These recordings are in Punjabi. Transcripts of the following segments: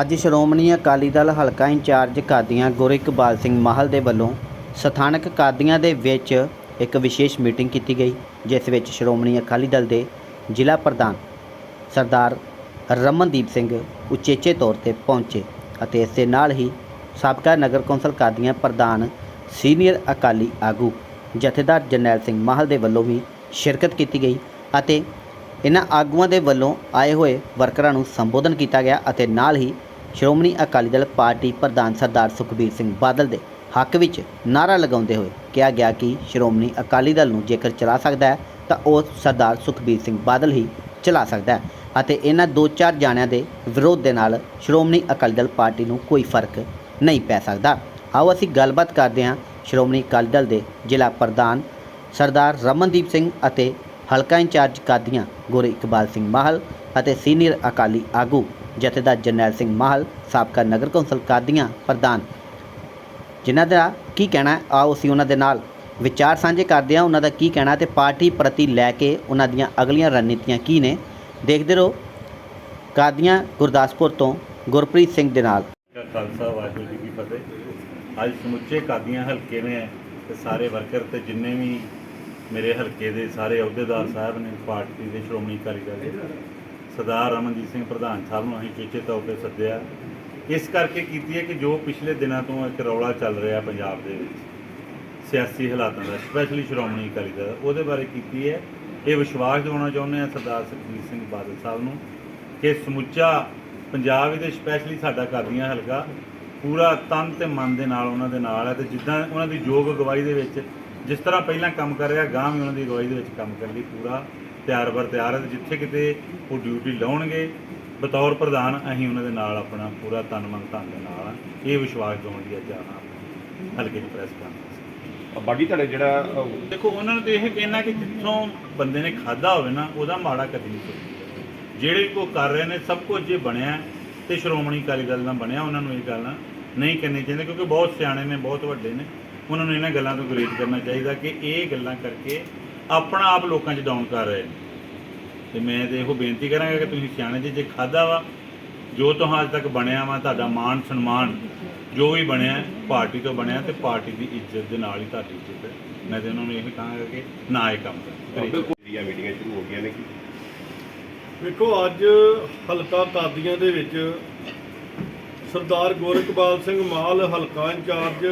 ਅੱਜ ਸ਼੍ਰੋਮਣੀ ਅਕਾਲੀ ਦਲ ਹਲਕਾ ਇੰਚਾਰਜ ਕਾਦੀਆਂ ਗੁਰੂ ਇਕਬਾਲ ਸਿੰਘ ਮਾਹਲ ਦੇ ਵੱਲੋਂ ਸਥਾਨਕ ਕਾਦੀਆਂ ਦੇ ਵਿੱਚ ਇੱਕ ਵਿਸ਼ੇਸ਼ ਮੀਟਿੰਗ ਕੀਤੀ ਗਈ, ਜਿਸ ਵਿੱਚ ਸ਼੍ਰੋਮਣੀ ਅਕਾਲੀ ਦਲ ਦੇ ਜ਼ਿਲ੍ਹਾ ਪ੍ਰਧਾਨ ਸਰਦਾਰ ਰਮਨਦੀਪ ਸਿੰਘ ਉਚੇਚੇ ਤੌਰ ਤੇ ਪਹੁੰਚੇ ਅਤੇ ਇਸ ਦੇ ਨਾਲ ਹੀ ਸਾਬਕਾ ਨਗਰ ਕੌਂਸਲ ਕਾਦੀਆਂ ਪ੍ਰਧਾਨ ਸੀਨੀਅਰ ਅਕਾਲੀ ਆਗੂ ਜਥੇਦਾਰ ਜਰਨੈਲ ਸਿੰਘ ਮਾਹਲ ਦੇ ਵੱਲੋਂ ਵੀ ਸ਼ਿਰਕਤ ਕੀਤੀ ਗਈ ਅਤੇ ਇਹਨਾਂ ਆਗੂਆਂ ਦੇ ਵੱਲੋਂ ਆਏ ਹੋਏ ਵਰਕਰਾਂ ਨੂੰ ਸੰਬੋਧਨ ਕੀਤਾ ਗਿਆ ਅਤੇ ਨਾਲ ਹੀ ਸ਼੍ਰੋਮਣੀ ਅਕਾਲੀ ਦਲ ਪਾਰਟੀ ਪ੍ਰਧਾਨ ਸਰਦਾਰ ਸੁਖਬੀਰ ਸਿੰਘ ਬਾਦਲ ਦੇ ਹੱਕ ਵਿੱਚ ਨਾਰਾ ਲਗਾਉਂਦੇ ਹੋਏ ਕਿਹਾ ਗਿਆ ਕਿ ਸ਼੍ਰੋਮਣੀ ਅਕਾਲੀ ਦਲ ਨੂੰ ਜੇਕਰ ਚਲਾ ਸਕਦਾ ਹੈ ਤਾਂ ਉਹ ਸਰਦਾਰ ਸੁਖਬੀਰ ਸਿੰਘ ਬਾਦਲ ਹੀ ਚਲਾ ਸਕਦਾ ਹੈ ਅਤੇ ਇਹਨਾਂ ਦੋ ਚਾਰ ਜਾਣਿਆਂ ਦੇ ਵਿਰੋਧ ਦੇ ਨਾਲ ਸ਼੍ਰੋਮਣੀ ਅਕਾਲੀ ਦਲ ਪਾਰਟੀ ਨੂੰ ਕੋਈ ਫ਼ਰਕ ਨਹੀਂ ਪੈ ਸਕਦਾ। ਆਓ ਅਸੀਂ ਗੱਲਬਾਤ ਕਰਦੇ ਹਾਂ ਸ਼੍ਰੋਮਣੀ ਅਕਾਲੀ ਦਲ ਦੇ ਜ਼ਿਲ੍ਹਾ ਪ੍ਰਧਾਨ ਸਰਦਾਰ ਰਮਨਦੀਪ ਸਿੰਘ ਅਤੇ ਹਲਕਾ ਇੰਚਾਰਜ ਕਾਦੀਆਂ ਗੁਰੂ ਇਕਬਾਲ ਸਿੰਘ ਮਾਹਲ ਅਤੇ ਸੀਨੀਅਰ ਅਕਾਲੀ ਆਗੂ ਜਥੇਦਾਰ ਜਰਨੈਲ ਸਿੰਘ ਮਾਹਲ, ਸਾਬਕਾ ਨਗਰ ਕੌਂਸਲ ਕਾਦੀਆਂ ਪ੍ਰਧਾਨ। ਜਿਨ੍ਹਾਂ ਦਾ ਕੀ ਕਹਿਣਾ ਆਓ ਅਸੀਂ ਉਹਨਾਂ ਦੇ ਨਾਲ ਵਿਚਾਰ ਸਾਂਝੇ ਕਰਦੇ ਹਾਂ। ਉਹਨਾਂ ਦਾ ਕੀ ਕਹਿਣਾ ਤੇ ਪਾਰਟੀ ਪ੍ਰਤੀ ਲੈ ਕੇ ਉਹਨਾਂ ਦੀਆਂ ਅਗਲੀਆਂ ਰਣਨੀਤੀਆਂ ਕੀ ਨੇ? ਦੇਖਦੇ ਰਹੋ ਕਾਦੀਆਂ ਗੁਰਦਾਸਪੁਰ ਤੋਂ ਗੁਰਪ੍ਰੀਤ ਸਿੰਘ ਦੇ ਨਾਲ। ਖਾਲਸਾ, ਵਾਹਿਗੁਰੂ ਜੀ ਕੀ ਫਤਿਹ। ਅੱਜ ਸਮੁੱਚੇ ਕਾਦੀਆਂ ਹਲਕੇ ਨੇ ਤੇ ਸਾਰੇ ਵਰਕਰ ਤੇ ਜਿੰਨੇ ਵੀ ਮੇਰੇ ਹਲਕੇ ਦੇ ਸਾਰੇ ਅਹੁਦੇਦਾਰ ਸਾਹਿਬ ਨੇ, ਪਾਰਟੀ ਦੇ ਸ਼੍ਰੋਮਣੀ ਅਕਾਲੀ ਦਲ ਦੇ। ਸਰਦਾਰ ਰਮਨਜੀਤ ਸਿੰਘ ਪ੍ਰਧਾਨ ਸਾਹਿਬ ਨੂੰ ਅਸੀਂ ਚੇਚੇ ਤੌਰ ਤੇ ਸੱਦਿਆ। ਇਸ ਕਰਕੇ ਕੀਤੀ ਹੈ ਕਿ ਜੋ ਪਿਛਲੇ ਦਿਨਾਂ ਤੋਂ ਇੱਕ ਰੌਲਾ ਚੱਲ ਰਿਹਾ ਪੰਜਾਬ ਦੇ ਵਿੱਚ, ਸਿਆਸੀ ਹਾਲਾਤਾਂ ਦਾ ਸਪੈਸ਼ਲੀ ਸ਼੍ਰੋਮਣੀ ਅਕਾਲੀ ਦਲ, ਉਹਦੇ ਬਾਰੇ ਕੀਤੀ ਹੈ। ਇਹ ਵਿਸ਼ਵਾਸ ਦਿਵਾਉਣਾ ਚਾਹੁੰਦੇ ਆ ਸਰਦਾਰ ਸੁਖਬੀਰ ਸਿੰਘ ਬਾਦਲ ਸਾਹਿਬ ਨੂੰ ਕਿ ਸਮੁੱਚਾ ਪੰਜਾਬ ਦੇ ਸਪੈਸ਼ਲੀ ਸਾਡਾ ਕਾਦੀਆਂ ਹਲਕਾ ਪੂਰਾ ਤਨ ਤੇ ਮਨ ਦੇ ਨਾਲ, ਉਹਨਾਂ ਦੇ ਨਾਲ ਹੈ ਤੇ ਜਿੱਦਾਂ ਉਹਨਾਂ ਦੀ ਯੋਗ ਅਗਵਾਈ ਦੇ ਵਿੱਚ ਜਿਸ ਤਰ੍ਹਾਂ ਪਹਿਲਾਂ ਕੰਮ ਕਰ ਰਿਹਾ ਗਾਂ ਵੀ ਉਹਨਾਂ ਦੀ ਅਗਵਾਈ ਦੇ ਵਿੱਚ ਕੰਮ ਕਰਨ ਲਈ ਪੂਰਾ ਤਿਆਰ ਬਰ ਤਿਆਰ ਹੈ ਜਿੱਥੇ ਕਿਤੇ ਉਹ ਡਿਊਟੀ ਲਾਉਣਗੇ ਬਤੌਰ ਪ੍ਰਧਾਨ ਅਸੀਂ ਉਹਨਾਂ ਦੇ ਨਾਲ ਆਪਣਾ ਪੂਰਾ ਤਨ ਮਨ ਧਨ ਦੇ ਨਾਲ। ਇਹ ਵਿਸ਼ਵਾਸ ਦਿਵਾਉਣ ਦੀ ਅੱਜ ਆਹ ਹਲਕੇ ਦੀ ਪ੍ਰੈਸ ਕਾਨਫਰੰਸ ਬਾਕੀ ਤੁਹਾਡੇ ਜਿਹੜਾ ਦੇਖੋ ਉਹਨਾਂ ਨੂੰ ਤੇ ਇਹ ਕਹਿਣਾ ਕਿ ਜਿੱਥੋਂ ਬੰਦੇ ਨੇ ਖਾਦਾ ਹੋਵੇ ਨਾ ਉਹਦਾ ਮਾੜਾ ਕਦੀ ਨਹੀਂ ਸੋਚੀਦਾ ਜਿਹੜੇ ਕੋ ਕਰ ਰਹੇ ਨੇ ਸਭ ਕੁਝ ਜੇ ਬਣਿਆ ਤੇ ਸ਼੍ਰੋਮਣੀ ਅਕਾਲੀ ਦਲ ਨਾਲ ਬਣਿਆ ਉਹਨਾਂ ਨੂੰ ਇਹ ਗੱਲਾਂ ਨਹੀਂ ਕਰਨੀ ਚਾਹੀਦੀ ਕਿਉਂਕਿ ਬਹੁਤ ਸਿਆਣੇ ਨੇ ਬਹੁਤ ਵੱਡੇ ਨੇ। ਉਹਨਾਂ ਨੂੰ ਇਹਨਾਂ ਗੱਲਾਂ ਤੋਂ ਗੁਰੇਜ਼ ਕਰਨਾ ਚਾਹੀਦਾ ਕਿ ਇਹ ਗੱਲਾਂ ਕਰਕੇ ਆਪਣਾ ਆਪ ਲੋਕਾਂ 'ਚ ਡਾਊਨ ਕਰ ਰਹੇ ਨੇ। ਤੇ ਮੈਂ ਤੇ ਇਹੋ ਬੇਨਤੀ ਕਰਾਂਗਾ ਕਿ ਤੁਸੀਂ ਸਿਆਣੇ ਜੇ ਜੇ ਖਾਦਾ ਵਾ ਜੋ ਤੁਹਾਨੂੰ ਅੱਜ ਤੱਕ ਬਣਿਆ ਵਾ ਤੁਹਾਡਾ ਮਾਣ ਸਨਮਾਨ ਜੋ ਵੀ ਬਣਿਆ ਹੈ, ਪਾਰਟੀ ਤੋਂ ਬਣਿਆ ਤੇ ਪਾਰਟੀ ਦੀ ਇੱਜ਼ਤ ਦੇ ਨਾਲ ਹੀ ਤੁਹਾਡੀ ਇੱਜ਼ਤ ਹੈ। ਮੈਂ ਤੇ ਉਹਨਾਂ ਨੂੰ ਇਹ ਕਹਾਂਗਾ ਕਿ ਨਾ ਇਹ ਕੰਮ ਕਰੋ। ਬਿਲਕੁਲ। ਜਿਹੜੀਆਂ ਮੀਟਿੰਗਾਂ ਸ਼ੁਰੂ ਹੋ ਗਈਆਂ ਨੇ ਕਿ? ਵੇਖੋ ਅੱਜ ਹਲਕਾ ਕਾਦੀਆਂ ਦੇ ਵਿੱਚ ਸਰਦਾਰ ਗੋਰਖਪਾਲ ਸਿੰਘ ਮਾਲ ਹਲਕਾ ਇੰਚਾਰਜ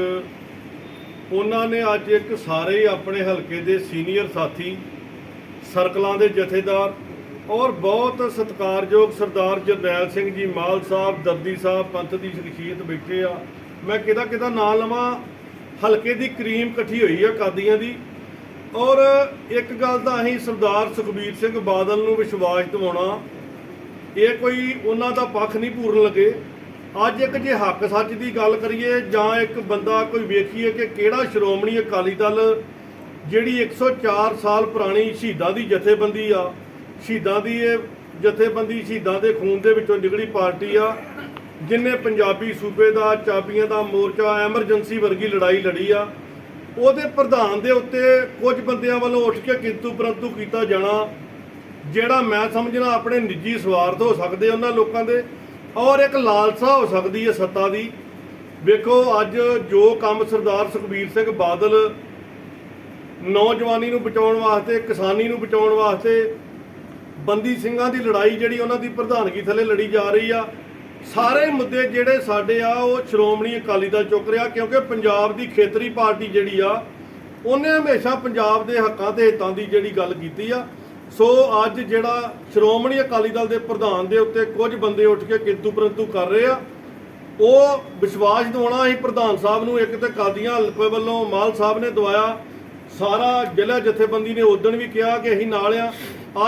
ਉਹਨਾਂ ਨੇ ਅੱਜ ਇੱਕ ਸਾਰੇ ਆਪਣੇ ਹਲਕੇ ਦੇ ਸੀਨੀਅਰ ਸਾਥੀ, ਸਰਕਲਾਂ ਦੇ ਜਥੇਦਾਰ ਔਰ ਬਹੁਤ ਸਤਿਕਾਰਯੋਗ ਸਰਦਾਰ ਜਰਨੈਲ ਸਿੰਘ ਜੀ ਮਾਲ ਸਾਹਿਬ, ਦਰਦੀ ਸਾਹਿਬ, ਪੰਥ ਦੀ ਸ਼ਖਸੀਅਤ ਬੈਠੇ ਆ। ਮੈਂ ਕਿਹਦਾ ਕਿਹਦਾ ਨਾਂ ਲਵਾਂ? ਹਲਕੇ ਦੀ ਕਰੀਮ ਇਕੱਠੀ ਹੋਈ ਆ ਕਾਦੀਆਂ ਦੀ। ਔਰ ਇੱਕ ਗੱਲ ਤਾਂ ਅਸੀਂ ਸਰਦਾਰ ਸੁਖਬੀਰ ਸਿੰਘ ਬਾਦਲ ਨੂੰ ਵਿਸ਼ਵਾਸ ਦਿਵਾਉਣਾ, ਇਹ ਕੋਈ ਉਹਨਾਂ ਦਾ ਪੱਖ ਨਹੀਂ ਪੂਰਨ ਲੱਗੇ। ਅੱਜ ਇੱਕ ਜੇ ਹੱਕ ਸੱਚ ਦੀ ਗੱਲ ਕਰੀਏ ਜਾਂ ਇੱਕ ਬੰਦਾ ਕੋਈ ਵੇਖੀਏ ਕਿ ਕਿਹੜਾ ਸ਼੍ਰੋਮਣੀ ਅਕਾਲੀ ਦਲ ਜਿਹੜੀ 104 ਸਾਲ ਪੁਰਾਣੀ ਸ਼ਹੀਦਾਂ ਦੀ ਜਥੇਬੰਦੀ ਆ, ਸ਼ਹੀਦਾਂ ਦੀ ਇਹ ਜਥੇਬੰਦੀ ਸ਼ਹੀਦਾਂ ਦੇ ਖੂਨ ਦੇ ਵਿੱਚੋਂ ਨਿਕਲੀ ਪਾਰਟੀ ਆ, ਜਿਨੇ ਪੰਜਾਬੀ ਸੂਬੇ ਦਾ ਚਾਬੀਆਂ ਦਾ ਮੋਰਚਾ, ਐਮਰਜੈਂਸੀ ਵਰਗੀ ਲੜਾਈ ਲੜੀ ਆ, ਉਹਦੇ ਪ੍ਰਧਾਨ ਦੇ ਉੱਤੇ ਕੁਝ ਬੰਦਿਆਂ ਵੱਲੋਂ ਉੱਠ ਕੇ ਕਿੰਤੂ ਪਰੰਤੂ ਕੀਤਾ ਜਾਣਾ, ਜਿਹੜਾ ਮੈਂ ਸਮਝਣਾ ਆਪਣੇ ਨਿੱਜੀ ਸਵਾਰਥ ਹੋ ਸਕਦੇ ਉਹਨਾਂ ਲੋਕਾਂ ਦੇ ਔਰ ਇੱਕ ਲਾਲਸਾ ਹੋ ਸਕਦੀ ਹੈ ਸੱਤਾ ਦੀ। ਵੇਖੋ, ਅੱਜ ਜੋ ਕੰਮ ਸਰਦਾਰ ਸੁਖਬੀਰ ਸਿੰਘ ਬਾਦਲ ਨੌਜਵਾਨੀ ਨੂੰ ਬਚਾਉਣ ਵਾਸਤੇ, ਕਿਸਾਨੀ ਨੂੰ ਬਚਾਉਣ ਵਾਸਤੇ ਬੰਦੀ ਸਿੰਘਾਂ ਦੀ ਲੜਾਈ ਜਿਹੜੀ ਉਹਨਾਂ ਦੀ ਪ੍ਰਧਾਨਗੀ ਥੱਲੇ ਲੜੀ ਜਾ ਰਹੀ ਆ, ਸਾਰੇ ਮੁੱਦੇ ਜਿਹੜੇ ਸਾਡੇ ਆ, ਉਹ ਸ਼੍ਰੋਮਣੀ ਅਕਾਲੀ ਦਲ ਚੁੱਕ ਰਿਹਾ, ਕਿਉਂਕਿ ਪੰਜਾਬ ਦੀ ਖੇਤਰੀ ਪਾਰਟੀ ਜਿਹੜੀ ਆ, ਉਹਨੇ ਹਮੇਸ਼ਾ ਪੰਜਾਬ ਦੇ ਹੱਕਾਂ ਤੇ ਹਿੱਤਾਂ ਦੀ ਜਿਹੜੀ ਗੱਲ ਕੀਤੀ ਆ। ਸੋ ਅੱਜ ਜਿਹੜਾ ਸ਼੍ਰੋਮਣੀ ਅਕਾਲੀ ਦਲ ਦੇ ਪ੍ਰਧਾਨ ਦੇ ਉੱਤੇ ਕੁਝ ਬੰਦੇ ਉੱਠ ਕੇ ਕਿੰਤੂ ਪਰੰਤੂ ਕਰ ਰਹੇ ਆ, ਉਹ ਵਿਸ਼ਵਾਸ ਦਿਵਾਉਣਾ ਅਸੀਂ ਪ੍ਰਧਾਨ ਸਾਹਿਬ ਨੂੰ, ਇੱਕ ਤੇ ਕਾਦੀਆਂ ਹਲਕੇ ਵੱਲੋਂ ਮਾਲ ਸਾਹਿਬ ਨੇ ਦਵਾਇਆ, ਸਾਰਾ ਜ਼ਿਲ੍ਹਾ ਜਥੇਬੰਦੀ ਨੇ ਉਦੋਂ ਵੀ ਕਿਹਾ ਕਿ ਅਸੀਂ ਨਾਲ ਆ।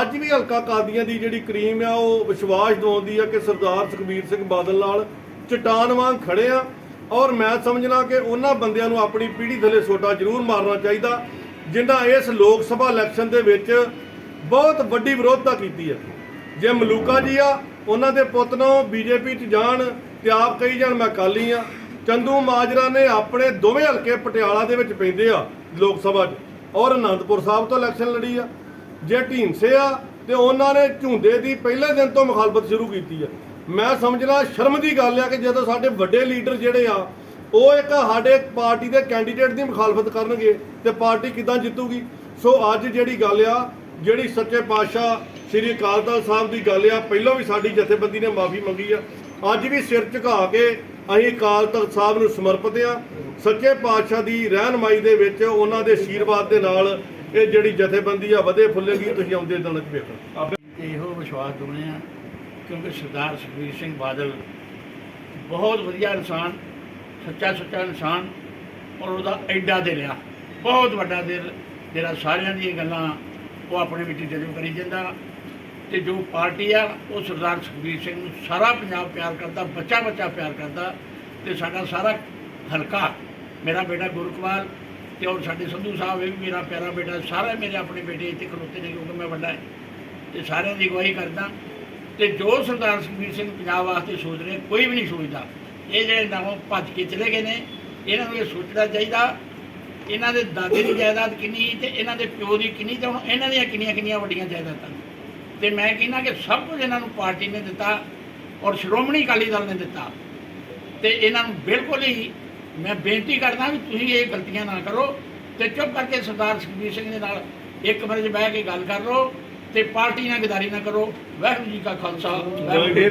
ਅੱਜ ਵੀ ਹਲਕਾ ਕਾਦੀਆਂ ਦੀ ਜਿਹੜੀ ਕਰੀਮ ਆ, ਉਹ ਵਿਸ਼ਵਾਸ ਦਿਵਾਉਂਦੀ ਆ ਕਿ ਸਰਦਾਰ ਸੁਖਬੀਰ ਸਿੰਘ ਬਾਦਲ ਨਾਲ ਚਟਾਨ ਵਾਂਗ ਖੜੇ ਆ। ਔਰ ਮੈਂ ਸਮਝਣਾ ਕਿ ਉਹਨਾਂ ਬੰਦਿਆਂ ਨੂੰ ਆਪਣੀ ਪੀੜ੍ਹੀ ਥੱਲੇ ਸੋਟਾ ਜ਼ਰੂਰ ਮਾਰਨਾ ਚਾਹੀਦਾ, ਜਿਨ੍ਹਾਂ ਇਸ ਲੋਕ ਸਭਾ ਇਲੈਕਸ਼ਨ ਦੇ ਵਿੱਚ ਬਹੁਤ ਵੱਡੀ ਵਿਰੋਧਤਾ ਕੀਤੀ ਹੈ। ਜੇ ਮਲੂਕਾ ਜੀ ਆ, ਉਹਨਾਂ ਦੇ ਪੁੱਤ ਨੂੰ ਬੀਜੇਪੀ 'ਚ ਜਾਣ ਤੇ ਆਪ ਕਹੀ ਜਾਣ, ਮੈਂ ਕਾਲੀ ਆ। ਚੰਦੂ ਮਾਜਰਾ ਨੇ ਆਪਣੇ ਦੋਵੇਂ ਹਲਕੇ ਪਟਿਆਲਾ ਦੇ ਵਿੱਚ ਪੈਂਦੇ ਆ ਲੋਕ ਸਭਾ 'ਚ ਔਰ ਅਨੰਦਪੁਰ ਸਾਹਿਬ ਤੋਂ ਇਲੈਕਸ਼ਨ ਲੜੀ ਆ। ਜੇ ਢੀਂਡਸੇ ਆ, ਤੇ ਉਹਨਾਂ ਨੇ ਝੁੰਦੇ ਦੀ ਪਹਿਲੇ ਦਿਨ ਤੋਂ ਮੁਖਾਲਫਤ ਸ਼ੁਰੂ ਕੀਤੀ ਆ। ਮੈਂ ਸਮਝਣਾ ਸ਼ਰਮ ਦੀ ਗੱਲ ਆ ਕਿ ਜਦੋਂ ਸਾਡੇ ਵੱਡੇ ਲੀਡਰ ਜਿਹੜੇ ਆ, ਉਹ ਇੱਕ ਸਾਡੇ ਪਾਰਟੀ ਦੇ ਕੈਂਡੀਡੇਟ ਦੀ ਮੁਖਾਲਫਤ ਕਰਨਗੇ ਤੇ ਪਾਰਟੀ ਕਿਦਾਂ ਜਿੱਤੂਗੀ। ਸੋ ਅੱਜ ਜਿਹੜੀ ਗੱਲ ਆ ਜਿਹੜੀ ਸੱਚੇ ਪਾਤਸ਼ਾਹ ਸ੍ਰੀ ਅਕਾਲ ਤਖਤ ਸਾਹਿਬ ਦੀ ਗੱਲ ਆ, ਪਹਿਲਾਂ ਵੀ ਸਾਡੀ ਜਥੇਬੰਦੀ ਨੇ ਮਾਫੀ ਮੰਗੀ ਆ। ਅੱਜ ਵੀ ਸਿਰ ਝੁਕਾ ਕੇ ਅਸੀਂ ਅਕਾਲ ਤਖਤ ਸਾਹਿਬ ਨੂੰ ਸਮਰਪਿਤ ਆ। ਸੱਚੇ ਪਾਤਸ਼ਾਹ ਦੀ ਰਹਿਨਮਾਈ ਦੇ ਵਿੱਚ ਉਹਨਾਂ ਦੇ ਆਸ਼ੀਰਵਾਦ ਦੇ ਨਾਲ ਇਹ ਜਿਹੜੀ ਜਥੇਬੰਦੀ ਆ, ਵਧੇ ਫੁੱਲੇਗੀ, ਤੁਸੀਂ ਆਉਂਦੇ ਦਿਨਾਂ 'ਚ ਵੇਖੋ। ਇਹੋ ਵਿਸ਼ਵਾਸ ਦਿੰਦੇ ਆ, ਕਿਉਂਕਿ ਸਰਦਾਰ ਸੁਖਬੀਰ ਸਿੰਘ ਬਾਦਲ ਬਹੁਤ ਵਧੀਆ ਇਨਸਾਨ, ਸੱਚਾ ਸੁੱਚਾ ਇਨਸਾਨ, ਔਰ ਉਹਦਾ ਐਡਾ ਦਿਲ ਆ। ਬਹੁਤ ਵੱਡਾ ਦਿਲ, ਜਿਹੜਾ ਸਾਰਿਆਂ ਦੀਆਂ ਗੱਲਾਂ ਉਹ ਆਪਣੇ ਵਿੱਚ ਜਜ਼ਬ ਕਰੀ ਜਾਂਦਾ। ਤੇ ਜੋ ਪਾਰਟੀ ਆ, ਉਹ ਸਰਦਾਰ ਸੁਖਬੀਰ ਸਿੰਘ ਨੂੰ ਸਾਰਾ ਪੰਜਾਬ ਪਿਆਰ ਕਰਦਾ ਬੱਚਾ ਬੱਚਾ ਪਿਆਰ ਕਰਦਾ। ਤੇ ਸਾਡਾ ਸਾਰਾ ਹਲਕਾ, ਮੇਰਾ ਬੇਟਾ ਗੁਰਕਵਾਲ ਤੇ ਔਰ ਸਾਡੇ ਸੰਧੂ ਸਾਹਿਬ, ਇਹ ਵੀ ਮੇਰਾ ਪਿਆਰਾ ਬੇਟਾ, ਸਾਰੇ ਮੇਰੇ ਆਪਣੇ ਬੇਟੇ ਇੱਥੇ ਖਲੋਤੇ ਨੇ, ਕਿਉਂਕਿ ਮੈਂ ਵੱਡਾ ਹਾਂ। ਤੇ ਸਾਰਿਆਂ ਦੀ ਅਗਵਾਈ ਕਰਦਾ। ਤੇ ਜੋ ਸਰਦਾਰ ਸੁਖਬੀਰ ਸਿੰਘ ਪੰਜਾਬ ਵਾਸਤੇ ਸੋਚ ਰਹੇ, ਕੋਈ ਵੀ ਨਹੀਂ ਸੋਚਦਾ। ਇਹ ਜਿਹੜੇ ਨਵੋਂ ਭੱਜ ਕੇ ਚਲੇ ਗਏ ਨੇ, ਇਹਨਾਂ ਨੂੰ ਇਹ ਸੋਚਣਾ ਚਾਹੀਦਾ ਇਹਨਾਂ ਦੇ ਦਾਦੇ ਦੀ ਜਾਇਦਾਦ ਕਿੰਨੀ ਤੇ ਇਹਨਾਂ ਦੇ ਪਿਓ ਦੀ ਕਿੰਨੀ ਤੇ ਹੁਣ ਇਹਨਾਂ ਦੀਆਂ ਕਿੰਨੀਆਂ ਕਿੰਨੀਆਂ ਵੱਡੀਆਂ ਜਾਇਦਾਦਾਂ ਨੇ। ਤੇ ਮੈਂ ਕਹਿੰਦਾ ਕਿ ਸਭ ਕੁਝ ਇਹਨਾਂ ਨੂੰ ਪਾਰਟੀ ਨੇ ਦਿੱਤਾ ਔਰ ਸ਼੍ਰੋਮਣੀ ਅਕਾਲੀ ਦਲ ਨੇ ਦਿੱਤਾ। ਤੇ ਇਹਨਾਂ ਨੂੰ ਬਿਲਕੁਲ ਹੀ ਮੈਂ ਬੇਨਤੀ ਕਰਦਾ ਵੀ ਤੁਸੀਂ ਇਹ ਗਲਤੀਆਂ ਨਾ ਕਰੋ ਤੇ ਚੁੱਪ ਕਰਕੇ ਸਰਦਾਰ ਸੁਖਬੀਰ ਸਿੰਘ ਦੇ ਨਾਲ ਇੱਕ ਕਮਰੇ 'ਚ ਬਹਿ ਕੇ ਗੱਲ ਕਰ ਲਓ ਤੇ ਪਾਰਟੀ ਨਾਲ ਗਦਾਰੀ ਨਾ ਕਰੋ। ਵਾਹਿਗੁਰੂ ਜੀ ਕਾ ਖਾਲਸਾ। ਵਾਹਿਗੁਰੂ ਜੀ